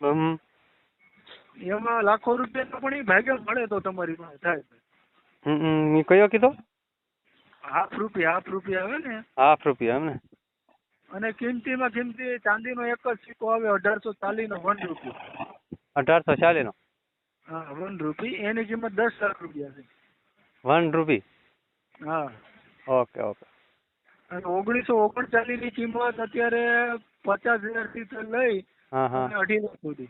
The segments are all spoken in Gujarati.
એમાં લાખો રૂપિયા પણ એ ભાગ્ય મળે તો તમારી પાસે થાય કયો કીધો? હાફ રૂપિયા હાફ રૂપિયા આવે ને. હાફ રૂપિયા એમ ને? અને કિંમતીમાં કિંમતી ચાંદીનો એક જ સિક્કો આવે અઢારસો ચાલીસનો વન રૂપિયા. અઢારસો ચાલીસનો હા વન રૂપી. એની કિંમત દસ લાખ રૂપિયા છે. One rupee? હા. Okay okay. અને ઓગણીસો ઓગણચાલીસની કિંમત અત્યારે પચાસ હજારથી લઈ અઢી લાખ સુધી.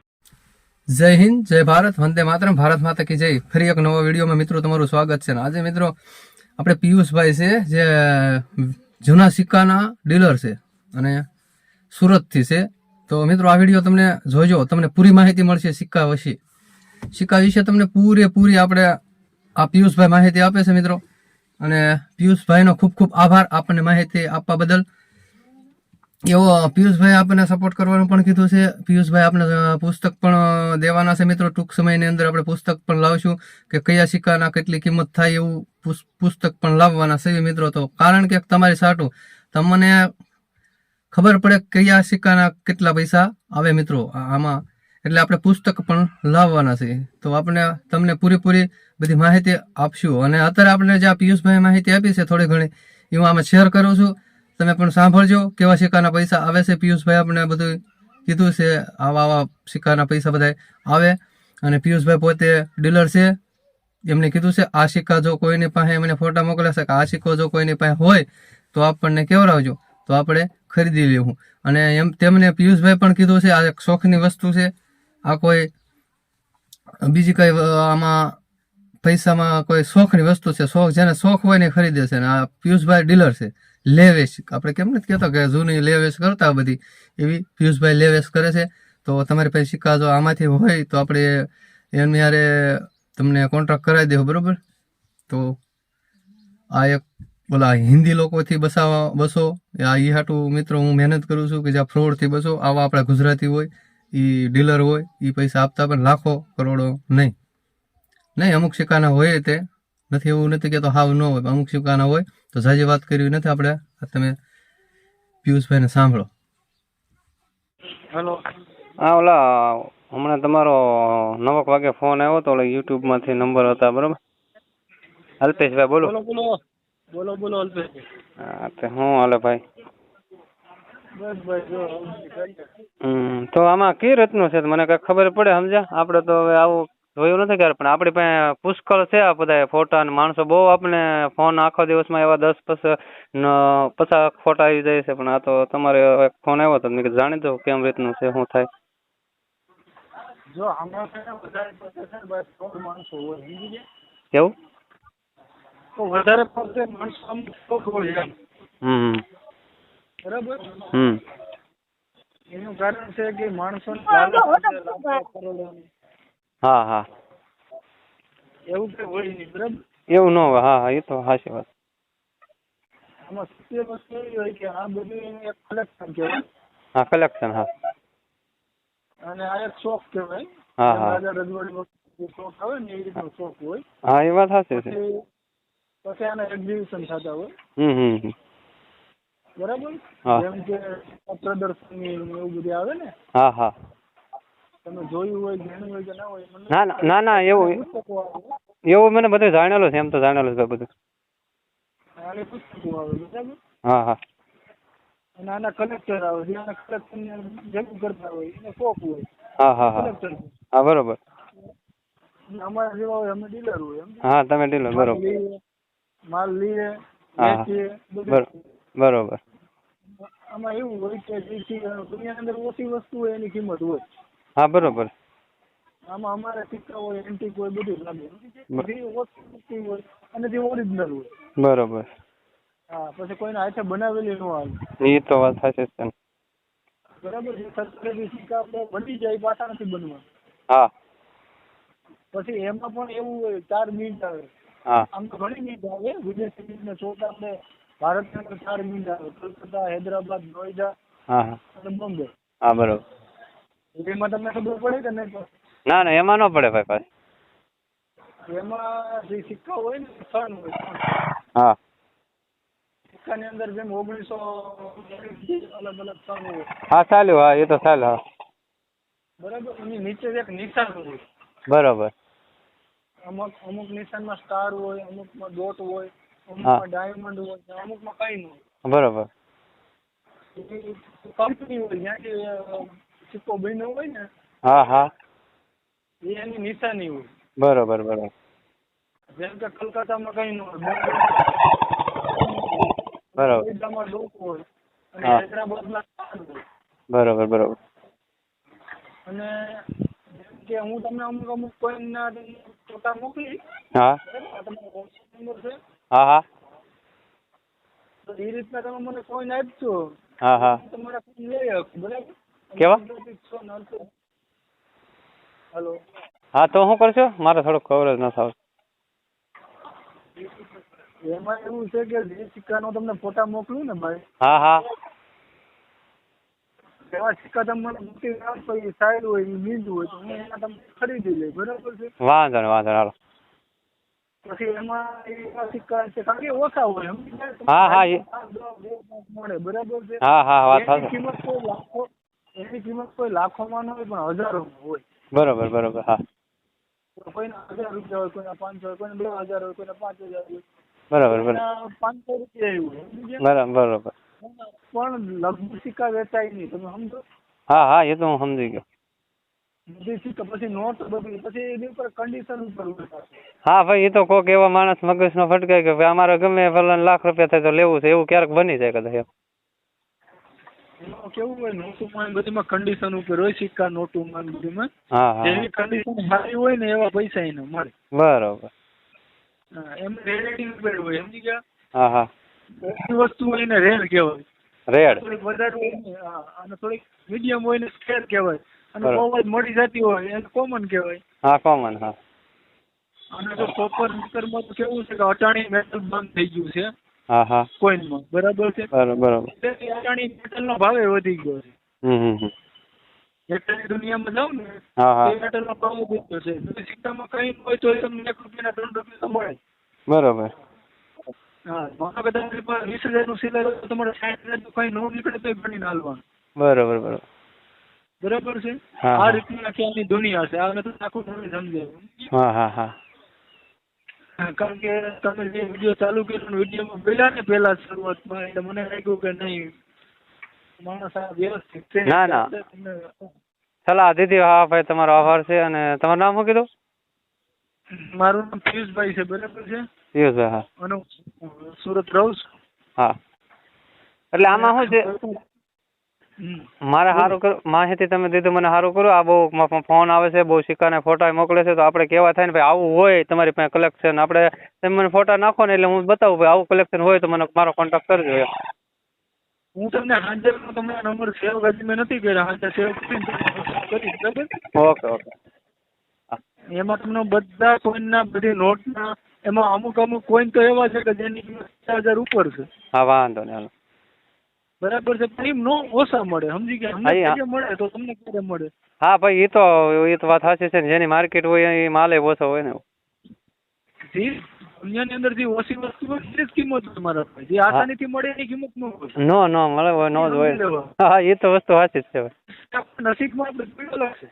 જય હિન્દ જય ભારત વંદે માતરમ ભારત માતા કી જય. ફરી એક નવો વિડીયોમાં મિત્રો તમારું સ્વાગત છે. અને આજે મિત્રો આપણે પિયુષભાઈ છે જે જૂના સિક્કાના ડીલર છે અને સુરતથી છે. તો મિત્રો આ વીડિયો તમને જોજો તમને પૂરી માહિતી મળશે સિક્કા વિશે. સિક્કા વિશે તમને પૂરેપૂરી આપણે આ પિયુષભાઈ માહિતી આપે છે મિત્રો. અને પિયુષભાઈનો ખૂબ ખૂબ આભાર આપણને માહિતી આપવા બદલ. એવો પિયુષભાઈ આપણને સપોર્ટ કરવાનું પણ કીધું છે. પિયુષભાઈ આપણે પુસ્તક પણ દેવાના છે મિત્રો. ટૂંક સમયની અંદર આપણે પુસ્તક પણ લાવશું કે કયા સિક્કાના કેટલી કિંમત થાય એવું પુસ- પુસ્તક પણ લાવવાના છે મિત્રો. તો કારણ કે તમારી સાટું, તમને ખબર પડે કયા સિક્કાના કેટલા પૈસા આવે મિત્રો આમાં. એટલે આપણે પુસ્તક પણ લાવવાના છે. તો આપણે તમને પૂરેપૂરી બધી માહિતી આપશું. અને અત્યારે આપણે જે પિયુષભાઈ માહિતી આપી છે થોડી ઘણી એ હું આમાં શેર કરું છું. તમે પણ સાંભળજો કેવા સિક્કાના પૈસા આવે છે પિયુષભાઈ આપણે બધું કીધું છે. આવા આવા સિક્કાના પૈસા બધા આવે. અને પિયુષભાઈ પોતે ડીલર છે. એમને કીધું છે, આ સિક્કા જો કોઈની પાસે એમને ફોટા મોકલાશે કે આ સિક્કો જો કોઈની પાસે હોય, તો આપણને કેવડાવજો. તો આપણે ખરીદી લેવું. અને એમ તેમને પિયુષભાઈ પણ કીધું છે, આ એક શોખની વસ્તુ છે. આ કોઈ બીજી કઈ આમાં પૈસામાં કોઈ શોખની વસ્તુ છે. શોખ, જેને શોખ હોય ને ખરીદે છે. અને આ પિયુષભાઈ ડીલર છે. લેવેશ. આપણે કેમ નથી કહેતા કે જૂની લેવેશ કરતા બધી? એવી પિયુષભાઈ લેવેશ કરે છે. તો તમારી પાસે સિક્કા જો આમાંથી હોય તો આપણે એમની હારે તમને કોન્ટ્રાક્ટ કરાવી દેવો, બરાબર? તો આ એક બોલા હિન્દી લોકોથી બસાવા બસો. આ ઈ હાટું મિત્રો હું મહેનત કરું છું કે જ્યાં ફ્રોડથી બસો. આવા આપણા ગુજરાતી હોય એ ડીલર હોય એ પૈસા આપતા પણ લાખો કરોડો નહીં. નહીં, અમુક સિક્કાના હોય તે. નથી એવું નથી કે તો હાવ ન હોય અમુક શુકાના હોય તો જાજી વાત કરવી નથી આપણે. તમે પિયુષભાઈને સાંભળો. હેલો. હા ઓલા હમણાં તમારો નવક વાગે ફોન આવ્યો તો ઓલા યુટ્યુબમાંથી નંબર હતા બરોબર? અલ્પેશભાઈ બોલો. બોલો બોલો. બોલો બોલો અલ્પેશભાઈ. હા તે હું હાલે ભાઈ? બસ ભાઈ જો કરીએ. હમ તો આમાં કઈ રીતનું છે? મને કઈ ખબર પડે સમજ્યા? આપડે તો હવે આવું જોયું નથી ક્યારે પણ આપણી પાસે પુષ્કળ છે આ બધા ફોટા અને માણસો બહુ આપણે ફોન આખો દિવસમાં એવા દસ પસ ન પચાસ ફોટા આવી જાય છે. પણ આ તો તમારે એક ફોન આવ્યો તો મેં કીધું જાણી દઉં કેમ રીતનું છે શું થાય? જો આમાં છે ને વધારે પડતે છે ને બસ સોળ માણસો હોય સમજી ગયા? કેવું તો વધારે પડતે માણસો આમ શોખ હોય એમ. હમ. બરાબર? હમ. એનું કારણ છે કે માણસો હા હા. એવું કઈ હોય નહીં બરાબર? એવું ન હોય હા હા એ તો સાચી વાત. આમાં સત્ય વસ્તુ એવી હોય કે આ બધું એક કલેક્શન કહેવાય. હા કલેક્શન હા. અને આ એક શોખ કહેવાય. હા, હા. રાજા રજવાડી શોખ આવે ને એ રીતનો શોખ હોય. હા એ વાત સાચી છે. પછી આના એક્ઝિબિશન થતા હોય. હમ હમ. બરાબર? જેમ કે પ્રદર્શની એવું બધું આવે ને. હા હા. તમે જોયું હોય જાણ્યું હોય કે ના હોય ના ના ના ના એવું એવું મને બધું જાણેલું છે એમ તો જાણેલું છે બધું. હા હા. અને આના કલેક્ટર આવે જે આના કલેક્શન ભેગું કરતા હોય એને શોખ હોય. હા હા હા. હા બરોબર. અમારા જેવા હોય અમે ડીલર હોય હા તમે ડીલર બરોબર. માલ લઈએ વેચીએ બરોબર. આમાં એવું હોય કે જેથી દુનિયાની અંદર ઓછી વસ્તુ હોય એની કિંમત હોય. હા બરોબર. આમાં અમારે સિક્કા હોય એન્ટિક હોય બધું લાગે. જે ઓછી હોય અને જે ઓરિજિનલ હોય. બરોબર. હા પછી કોઈના હાથે બનાવેલી નો હાલ એ તો વાત સાચી છે બરાબર છે સરકારી સિક્કા આપણે બની જાય પાછા નથી બનવા. હા. પછી એમાં પણ એવું હોય ચાર મિનિટ આવે. હા. આમ તો ઘણી મિનિટ આવે વિદેશી મિનિટ ને ચોથા આપણે ભારતની અંદર ચાર મિનિટ આવે. કોલકાતા હૈદરાબાદ નોઈડા હા હા. અને બોમ્બે. હા બરોબર. એમાં તમને ખબર પડે કે નહીં ના ના એમાં ન પડે ભાઈ પાછી. એમાં જે સિક્કા હોય ને સન હોય. હા. સિક્કાની અંદર જેમ ઓગણીસો અલગ અલગ સન હોય. હા ચાલ્યું હા એ તો ચાલ હા. બરાબર? એની નીચે એક નિશાન હોય. બરોબર. અમુક અમુક નિશાનમાં સ્ટાર હોય અમુકમાં ડોટ હોય અમુકમાં ડાયમંડ હોય અમુકમાં કઈ ન હોય. બરોબર. કંપની હોય જ્યાંથી સિક્કો બન્યો હોય ને હા હા. એ એની નિશાની હોય. બરોબર બરોબર. જેમ કે કલકત્તામાં કઈ ન હોય બરાબર. ડોટ હોય અને હૈદરાબાદમાં બરોબર બરોબર. અને જેમ કે હું તમને અમુક અમુક કોઈનના ફોટા મોકલી હા. તમારો નંબર છે. હા હા. તો એ રીતના તમે મને કોઈન આપજો. હા હા. હું તમારા ફોન લઈ આવ બરાબર? કેવા? હેલો. હા તો શું કરશો? મારે થોડુંક કવરેજ ન થાવ. એમાં એવું છે કે જે સિક્કાનો તમને ફોટા મોકલું ને ભાઈ હા હા. એવા સિક્કા તમને મને મૂકી આપો એ સાઈડ હોય એ બીજ હોય તો હું એના તમને ખરીદી લઈ બરાબર છે? વાંધો ને વાંધો હાલો. પછી એમાં એવા સિક્કા છે કારણ કે ઓછા હોય હા, હા, મળે બરાબર છે? હા હા વાત કિંમત કોઈ લાખો એની કિંમત કોઈ લાખોમાં ન હોય પણ હજારોમાં હોય. બરોબર બરોબર હા. કોઈના હજાર રૂપિયા હોય કોઈના પાંચસો હોય કોઈને બે હજાર હોય કોઈના પાંચ હજાર હોય. બરોબર બરોબર. કોઈના પાંચસો રૂપિયા એવું હોય. સમજી ગયા? બરોબર બરોબર. પણ લઘુ સિક્કા વેચાય નહીં. તમે સમજો? હા હા એ તો હું સમજી ગયો. બધી સિક્કા પછી નોટ બધી પછી એની ઉપર કન્ડિશન ઉપર હોય પાછું. હા ભાઈ એ તો કોક એવા માણસ મગજનો ફટકાય કે ભાઈ અમારે ગમે ફલાને લાખ રૂપિયા થાય તો લેવું છે એવું ક્યારેક બની જાય કદાચ એમ કેવું હોય નોટુમાં બધીમાં કન્ડિશન ઉપર હોય સિક્કા નોટુમાં બધીમાં. જેવી કન્ડિશન સારી હોય ને એવા પૈસા એને મળે. બરોબર. એમ રેડિંગ ઉપર હોય સમજી ગયા? હા હા. બધી વસ્તુ હોય ને રેડ કહેવાય. રેડ થોડીક વધારે હોય ને અને થોડીક મીડિયમ હોય ને સ્કેર કહેવાય. અને. બહુ જ મળી જતી હોય એને કોમન કહેવાય. હા કોમન હા. અને જો કોપર નીકરમાં તો કેવું છે કે અટાણી મેટલ બંધ થઈ ગયું છે. હા હા કોઈનમાં. બરાબર છે? બરોબર. બરોબર મેટલનો ભાવે વધી ગયો છે. હમ હમ હમ. મેટલની દુનિયામાં જાવ ને હા હા મેટલનો ભાવ વધી ગયો છે. જો સિક્કામાં કઈ હોય તો તમને એક રૂપિયાના ત્રણ રૂપિયા મળે. બરાબર. હા માનો કે તમારી વીસ હજારનું સિલાઈ તો તમારે સાઠ હજાર કંઈ નવું નીકળે તો હાલવાનું. બરાબર બરોબર. બરાબર છે? આ. રીતની આખી આની દુનિયા છે. આ મેં તમને આખું સમજાવ્યું. હા હા હા, કારણ કે તમે જે વીડિયો ચાલુ કર્યો ને વિડીયોમાં પેલા ને પહેલા શરૂઆતમાં એટલે મને લાગ્યું કે નહીં માણસ આ વ્યવસ્થિત છે. ના, ના. સલાહ દીધી હા ભાઈ તમારો આભાર છે અને તમારું નામ શું કીધું? મારું નામ પિયુષભાઈ છે બરાબર છે? પિયુષભાઈ હા. અને સુરત રહું છું. હા. એટલે આમાં શું છે. મારે સારું કરું માહિતી તમે દીધું મને સારું કરો આ બહુ ફોન આવે છે બહુ સિક્કાને ફોટા મોકલે છે તો આપણે કેવા થાય ને ભાઈ આવું હોય તમારી પાસે કલેક્શન આપણે તમે મને ફોટા નાખો ને એટલે હું બતાવું ભાઈ આવું કલેક્શન હોય તો મને મારો કોન્ટેક્ટ કરજો. એમ હું તમને હાજર તમને નંબર સેવ કરી મેં નથી કર્યા હાજર સેવ કરી ઓકે ઓકે. એમાં તમને બધા કોઈનના બધી નોટના એમાં અમુક અમુક કોઈન તો એવા છે કે જેની હજાર ઉપર છે. હા વાંધો નહીં હાલો. બરાબર છે પણ એમ નો ઓછા મળે. સમજી ગયા? અમને. મળે તો તમને ક્યારે મળે? હા ભાઈ એ તો એ તો વાત સાચી છે ને જેની માર્કેટ હોય એ માલે ઓછો હોય ને. જી દુનિયાની અંદર જે ઓછી વસ્તુ હોય એ જ કિંમત તમારા મારા પાસે જે આસાનીથી મળે એની કિંમત ન હોય. નો નો મળે નો જ હોય. હા એ તો વસ્તુ સાચી છે નસીબમાં આપણે જોયેલા લાગશે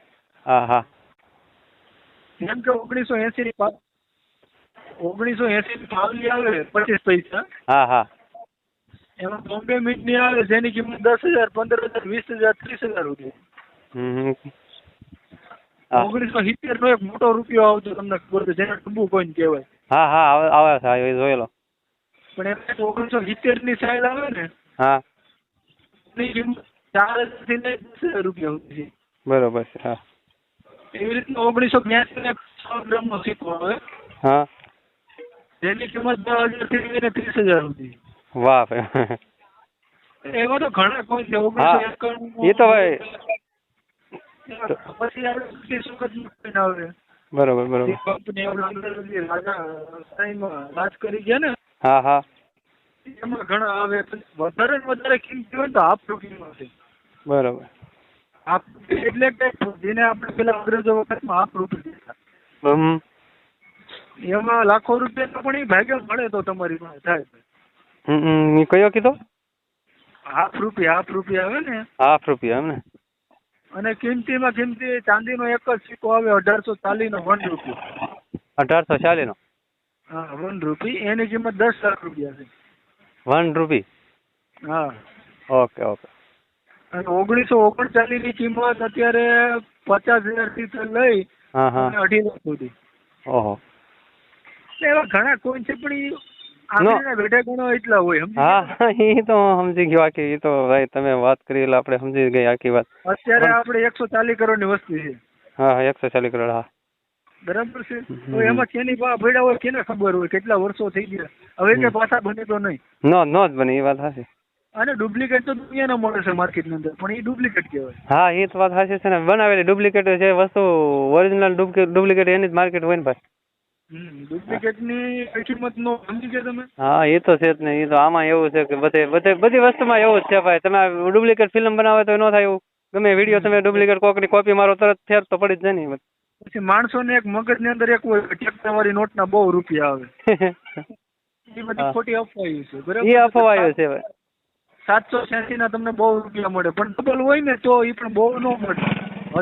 હા હા. જેમ કે ઓગણીસો એસી ની ઓગણીસો એસી ની પાવલી આવે પચીસ પૈસા. હા હા. એમાં બોમ્બે મીટની આવે જેની કિંમત દસ હજાર પંદર હજાર વીસ હજાર ત્રીસ હજાર. હા. ઓગણીસો સિત્તેર નો એક મોટો રૂપિયો આવતો તમને ખબર છે જેને ટુંબુ કોઈન કહેવાય. હા હા આવે આવે છે એ જોયેલો. પણ એમાં ઓગણીસો સિત્તેરની સાઈડ આવે ને હા. એની કિંમત ચાર હજારથી લઈ દસ હજાર રૂપિયા સુધી બરોબર છે હા. એવી રીતના ઓગણીસો બ્યાસી ને સો ગ્રામ નો સિક્કો આવે. હા. જેની કિંમત દસ હજારથી લઈને ત્રીસ હજાર સુધી. વાહ. એવા તો ઘણા કોઈ છે. એ તો ભાઈ. પછી આપણે વખતનું coin આવે બરોબર બરોબર. કંપની જે રાજા રાજ કરી ગયા ને હા હા. એમાં ઘણા આવે વધારે ને વધારે કિંમતી હોય તો હાફ રૂપિયામાં છે. બરોબર. હાફ એટલે કે જેને આપણે પેલા અંગ્રેજો વખતમાં હાફ રૂપિયા. એમાં લાખો રૂપિયા પણ એ ભાગ્ય મળે તો તમારી પાસે થાય. હમ, કયો કીધો? હાફ રૂપિયા હાફ રૂપિયા આવે ને? હાફ રૂપિયા એમ ને? અને કિંમતીમાં કિંમતી ચાંદીનો એક જ સિક્કો આવે અઢારસો ચાલીનો વન રૂપી. અઢારસો ચાલીસનો હા વન રૂપી. એની કિંમત દસ લાખ રૂપિયા છે. One rupee? હા. Okay okay. અને ઓગણીસો ઓગણચાલીસની કિંમત અત્યારે પચાસ હજારથી લઈ અઢી લાખ સુધી. ઓહો. એવા ઘણા કોઈન છે પણ ઈ આંગળીના બેઠા ગણો એટલા હોય સમજી ગયા? હા એ તો સમજી ગયો આખી એ તો ભાઈ તમે વાત કરી એટલે આપણે સમજી ગયા આખી વાત. અત્યારે આપણે એકસો ચાલીસ કરોડની વસ્તી છે. હા એકસો ચાલીસ કરોડ હા. બરાબર છે? તો એમાં કેની પા ભેડા હોય કેને ખબર હોય કેટલા વર્ષો થઈ ગયા? હવે કે પાછા બને તો નહીં. નો નો જ બને એ વાત સાચી અને ડુપ્લિકેટ તો દુનિયાના મળે છે માર્કેટની અંદર પણ એ ડુપ્લિકેટ કહેવાય. હા એ તો વાત સાચી છે ને બનાવેલી ડુપ્લિકેટ છે વસ્તુ ઓરિજિનલ ડુપ્લિકેટ એની જ માર્કેટ હોય ને ભાઈ. ડુપ્લિકેટની કિંમત નો સમજી ગયા તમે? હા એ તો છે જ ને એ તો આમાં એવું છે કે બધે બધે બધી વસ્તુમાં એવું જ છે ભાઈ. તમે ડુપ્લિકેટ ફિલ્મ બનાવે તો ન થાય એવું. ગમે વીડિયો તમે ડુપ્લિકેટ કોકની કોપી મારો તરત ફેર તો પડી જ જાય ને પછી માણસોને એક મગજની અંદર એક હોય ટેક્ટર વાળી નોટના બહુ રૂપિયા આવે. એ બધી ખોટી અફવાયું છે એ અફવાયો છે ભાઈ. સાતસો છ્યાસી ના તમને બહુ રૂપિયા મળે. પણ ડબલ હોય ને તો એ પણ બહુ ન મળે.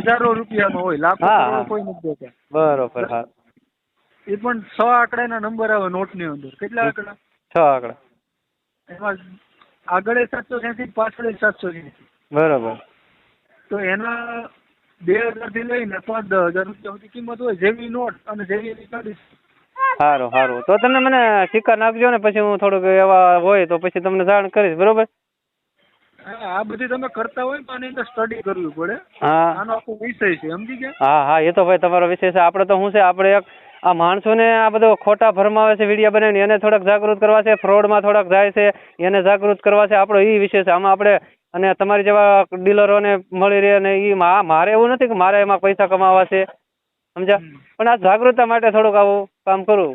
હજારો રૂપિયાનો હોય લાખો કોઈ નથી દેતા. બરોબર હા. એ પણ છ આંકડાના નંબર આવે નોટની અંદર. કેટલા આંકડા? છ આંકડા. એમાં આગળ સાતસો છ્યાસી પાછળ સાતસો છ્યાસી બરાબર. તો એના બે હજારથી લઈને પાંચ દસ હજાર રૂપિયા સુધી કિંમત હોય જેવી નોટ અને જેવી કાઢીશ સારું સારું તો તમે મને સિક્કા નાખજો ને પછી હું થોડુંક એવા હોય તો પછી તમને જાણ કરીશ બરોબર? હા આ બધી તમે કરતા હોય તો આની અંદર સ્ટડી કરવી પડે. હા. આનો આખો વિષય છે સમજી ગયા? હા હા એ તો ભાઈ તમારો વિષય છે. આપણે તો શું છે? આપણે એક આ માણસોને આ બધો ખોટા ભરમાવે છે વીડિયો બનાવીને એને થોડાક જાગૃત કરવા છે ફ્રોડમાં થોડાક જાય છે એને જાગૃત કરવા છે આપણો એ વિષય છે. આમાં આપણે અને તમારી જેવા ડીલરોને મળી રહે અને એ મારે એવું નથી કે મારે એમાં પૈસા કમાવા છે સમજ્યા? પણ આ જાગૃતતા માટે થોડુંક આવું કામ કરું.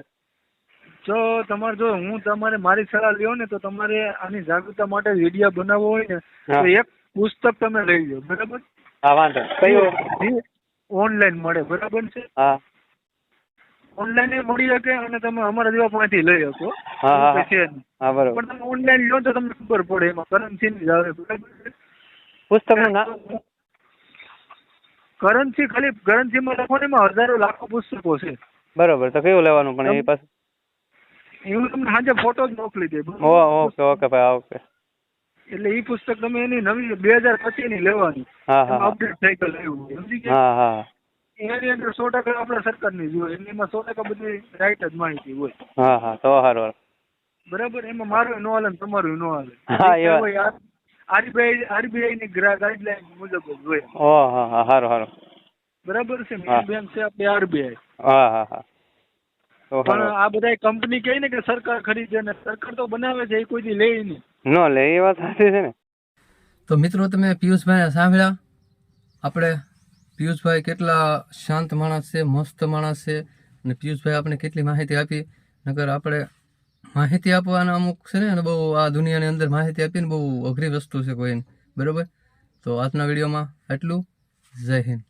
જો તમારે જો હું તમારે મારી સલાહ લ્યો ને તો તમારે આની જાગૃતતા માટે વીડિયો બનાવવો હોય ને તો એક પુસ્તક તમે લઈ લો બરાબર? હા વાંધો. કયું? ઓનલાઈન મળે બરાબર છે? હા. ઓનલાઈન મળી શકે અને તમે અમારા જેવા પાસેથી લઈ શકો. છે પણ તમે ઓનલાઈન લો તો તમને ખબર પડે એમાં કરન્સી ની જ આવે. પુસ્તકનું નામ કરન્સી ખાલી કરન્સીમાં લખો ને એમાં હજારો લાખો પુસ્તકો છે. બરોબર તો કયું લેવાનું પણ એ પાસે? એવું તમને સાંજે ફોટો જ મોકલી દે. ઓકે ઓકે ભાઈ ઓકે. એટલે ઈ પુસ્તક તમે એની નવી બે હજાર પચીસની લેવાની અપડેટ થઈ લેવું સમજી ગયા? હા હા. એની અંદર સો ટકા આપણા સરકારની જ હોય. એમાં સો ટકા બધી રાઈટ જ માહિતી હોય. હા હા તો બરાબર? એમાં મારું નો હાલે તમારું નો હાલે. આરબીઆઈ આરબીઆઈ ની ગાઈડલાઈન મુજબ જ હોય. ઓ હા હા સારું સારું બરાબર છે? મેન બેંક છે આપણે આરબીઆઈ હા હા હા. પણ આ બધા કંપની કહે ને કે સરકાર ખરીદે ને સરકાર તો બનાવે છે એ કોઈ દી લે નહીં. ન લે એ વાત સાચી છે ને. તો મિત્રો તમે પિયુષભાઈ સાંભળ્યા? આપણે પિયુષભાઈ કેટલા શાંત માણસ છે, મસ્ત માણસ છે. અને પિયુષભાઈ આપણે કેટલી માહિતી આપી. નકર આપણે માહિતી આપવાના અમુક છે ને બહુ આ દુનિયાની અંદર માહિતી આપીને બહુ અઘરી વસ્તુ છે કોઈને. બરાબર? તો આજના વિડીયોમાં એટલું જય હિન્દ.